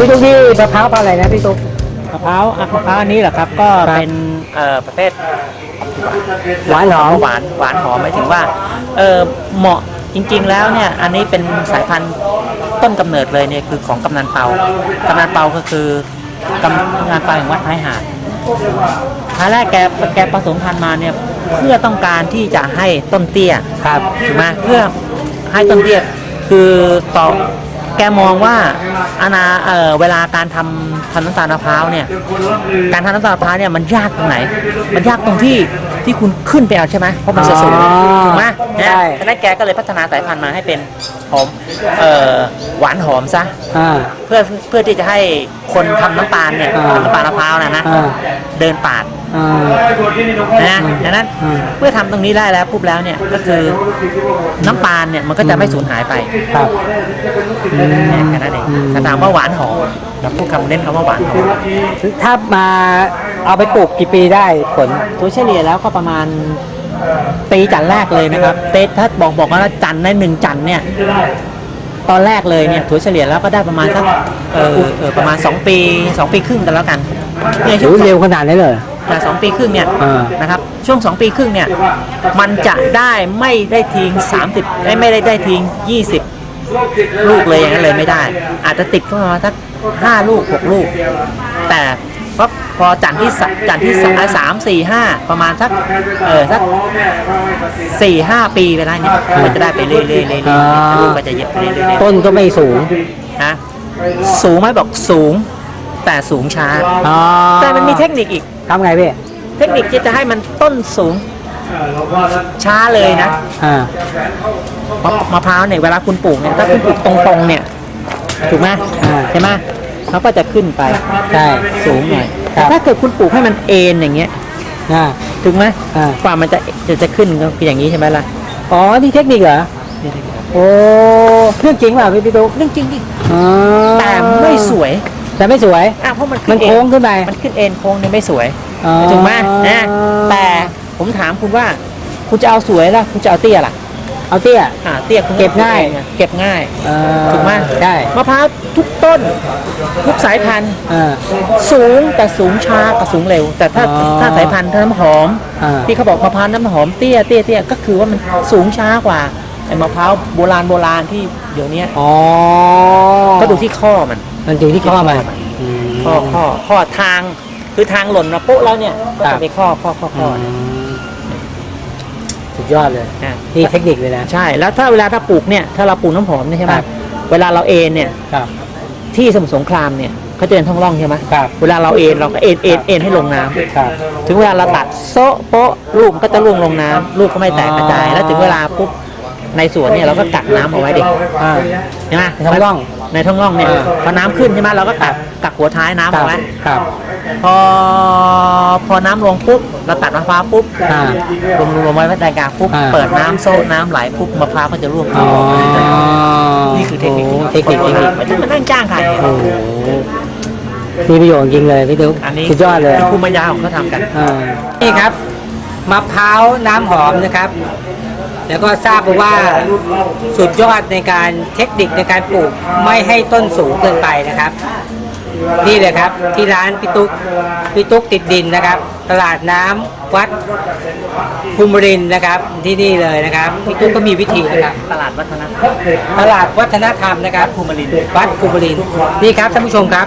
พี่ตุ๊กนี่มะพร้าวพันธุ์อะไรนะพี่ตุ๊ก มะพร้าวอะมะพร้าวอันนี้เหรอครับ ก็ครับ เป็นเอ่อประเภทหวานหอมหวานหวานหอมหมายถึงว่าเออเหมาะจริง ๆ แล้วเนี่ยอันนี้เป็นสายพันธุ์ต้นกำเนิดเลยเนี่ยคือของกำนันเปากำนันเปาก็คือกำนันเปาแห่งวัดท้ายหาดท้ายแรกแกแกผสมพันธุ์มาเนี่ยเพื่อต้องการที่จะให้ต้นเตี้ย ครับ ถูกไหมเพื่อให้ต้นเตี้ยคือต่อ แกมองว่าอาณาเอ่อเวลาการทำทำน้ำตาลมะพร้าวเนี่ย การทำน้ำตาลมะพร้าวเนี่ยมันยากตรงไหน มันยากตรงที่ที่คุณขึ้นไปเอาใช่ไหมเพราะมันจะสูงอ๋อถูกไหมใช่ฉะนั้นแกก็เลยพัฒนาสายพันธุ์มาให้เป็นหอมเอ่อหวานหอมซะ อ่า เพื่อเพื่อที่จะให้คนทำน้ำตาลเนี่ยอ่าทำน้ำตาลมะพร้าวนะนะอ่า เดินปาด อ่านะดังนั้นอืมเมื่อทำตรงนี้ได้แล้วปุ๊บแล้วเนี่ยก็คือน้ำตาลเนี่ยมันก็จะไม่สูญหายไปครับอืมเนี่ยแค่นั้นเองอืมถ้าถามว่าหวานหอมเราพูดคำเน้นคำว่าหวานหอมถ้ามาเอาไปปลูกกี่ปีได้ผลตัวเฉลี่ยแล้วก็ประมาณปีจันทร์แรกเลยนะครับเตถ้าบอกบอกว่าจันทร์ในหนึ่งจันทร์เนี่ยตอนแรกเลยเนี่ยถั่วเฉลี่ยแล้วก็ได้ประมาณสักเออเออประมาณ 2 ปี 2 ปีครึ่งกันแล้วกันเนี่ยช่โอ้วงเร็วขนาดนี้เลยเหรอแต่ สองปีครึ่งเนี่ยอ่านะครับช่วง2ปีครึ่งเนี่ยมันจะได้ไม่ได้ทิ้ง30ไม่ไม่ได้ได้ทิ้ง 20 ลูกเลยอย่างนั้นเลยไม่ได้ อาจจะติดเข้ามาสัก5ลูก6ลูก แต่ก็พอจันทร์ที่สจันทร์ที่สามสามสี่ห้าประมาณสักเออสักสี่ห้าปีไปแล้วเนี่ยมันจะได้ไปเรื่อยๆเรื่อยๆเรื่อยอ่า ๆลูกก็จะเย็บไปเรื่อยๆเรื่อยต้นก็ไม่สูงๆนะสูงไหมบอกสูงแต่สูงช้าอ๋อแต่มันมีเทคนิคอีก ทำไงพี่เทคนิคที่จะให้มันต้นสูงช้าเลยนะอ่ามะมะพร้าวเนี่ยเวลาคุณปลูกเนี่ยถ้าคุณปลูกตรงๆเนี่ยถูกไหมอ่าใช่ไหมเขาก็จะขึ้นไปใช่สูงหน่อยครัแต่บถ้าเกิดคุณปลูกให้มันเอ็นอย่างเงี้ยอ่าถูกไหมอ่ากว่ามันจะจะจะขึ้นก็คืออย่างนี้ใช่ไหมล่ะอ๋อนี่เทคนิคเหรอโอ้เรื่องจริงเปล่าพี่พี่ตุ๊กเรื่องจริงดิอ๋อแต่ไม่สวย แต่ไม่สวยอะเพราะมันมันเอ็โค้งขึ้นไปมันขึ้นเอ็นโค้งเนี่ยไม่สวยอ๋อถูกไหมนะแต่ผมถามคุณว่า คุณจะเอาสวยล่ะคุณจะเอาเตี้ยล่ะเอาเตี้ย อ่าเตี้ยคุณเก็บง่าย เก็บง่าย เอ่อถูกไหมใช่มะพร้าวทุกต้น ทุกสายพันธุ์อ่าสูงแต่สูงช้ากับสูงเร็ว แต่ถ้าอ๋อ ถ้าสายพันธุ์น้ำหอม อ่าที่เขาบอกมะพร้าวน้ำหอมเตี้ยเตี้ยเตี้ยก็คือว่ามันสูงช้ากว่า ไอ้มะพร้าวโบราณโบราณที่เดี๋ยวนี้อ๋อก็ดูที่ข้อมัน มันอยู่ที่ข้อมันอืมข้อข้อข้อทางคือทางหล่นมาปุ๊บแล้วเนี่ยก็ครัจะบไปข้อข้อข้อข้ออืมสุดยอดเลยอะนี่เทคนิคเลยนะใช่แล้วถ้าเวลาถ้าปลูกเนี่ยถ้าเราปลูกน้ำหอมเนี่ยใช่ไหมครับเวลาเราเอ็นเนี่ยครับที่สมุทรสงครามเนี่ยเขาจะเป็นท้องร่องใช่ไหมครับเวลาเราเอ็นเราก็เอ็นเอ็นเอ็นให้ลงน้ำครับถึงเวลาเราตัดโซะโป๊ะลูกมันก็จะล่วงลงน้ำลูกก็ไม่แตกกระจายอ๋อแล้วถึงเวลาปุ๊บ ในสวนเนี่ยเราก็กักน้ำเอาไว้ดิอ่า ใช่ไหมในท้องร่องในท้องร่องเนี่ยอ่า พอน้ำขึ้นใช่ไหมเราก็กักกักหัวท้ายน้ำเอาไว้ครับ พอพอน้ำลงปุ๊บเราตัดมะพร้าวปุ๊บอ่าลงลงไว้ไว้ในกลางปุ๊บอ่า เปิดน้ำโซ่น้ำไหลปุ๊บมะพร้าวก็จะร่วงอ๋อนี่คือเทคนิคโเทคนิคเทคนิคไม่ต้องมานั่งจ้างใครโอ้โหมีประโยชน์จริงเลยพี่ตุ๊กอันนี้สุดยอดเลยคือภูมิปัญญาของเขาทำกัน อ่านี่ครับมะพร้าวน้ำหอมนะครับ แล้วก็ทราบมาว่าสุดยอดในการเทคนิคในการปลูกไม่ให้ต้นสูงเกินไปนะครับ นี่เลยครับที่ร้านพี่ตุ๊กพี่ตุ๊กติดดินนะครับ ตลาดน้ำวัดภูมิรินทร์นะครับที่นี่เลยนะครับพี่ตุ๊กก็มีวิธีนะครับตลาดวัฒนธรรมตลาดวัฒนธรรมนะครับภูมิรินทร์วัดภูมิรินทร์นี่ครับท่านผู้ชมครับ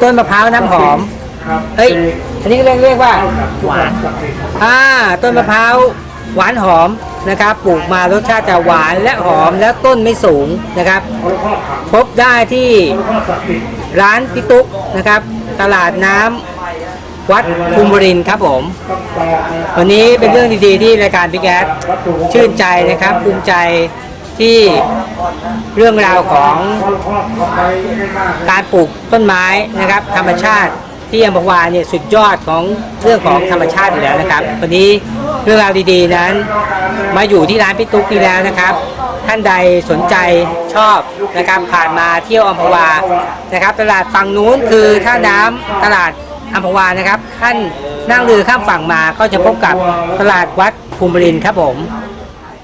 ต้นมะพร้าวน้ำหอมเฮ้ยอันนี้เรียกเรียกว่าหวานอ่าต้นมะพร้าว หวานหอมนะครับ ปลูกมารสชาติจะหวานและหอมและต้นไม่สูงนะครับ พบได้ที่ร้านพิตุกนะครับ ตลาดน้ำวัดภูมิรินครับผม วันนี้เป็นเรื่องดีๆที่รายการพิกแอดชื่นใจนะครับ ภูมิใจที่เรื่องราวของการปลูกต้นไม้นะครับ ธรรมชาติ ที่อัมพวาเนี่ยสุดยอดของเรื่องของธรรมชาติอยู่แล้วนะครับ วันนี้เรื่องราวดีๆนั้น มาอยู่ที่ร้านพี่ตุ๊กนี่แล้วนะครับ ท่านใดสนใจชอบนะครับผ่านมาเที่ยวอัมพวานะครับ ตลาดฝั่งนู้นคือท่าน้ำตลาดอัมพวานะครับ ท่านนั่งเรือข้ามฝั่งมาก็จะพบกับตลาดวัดภูมิรินครับผม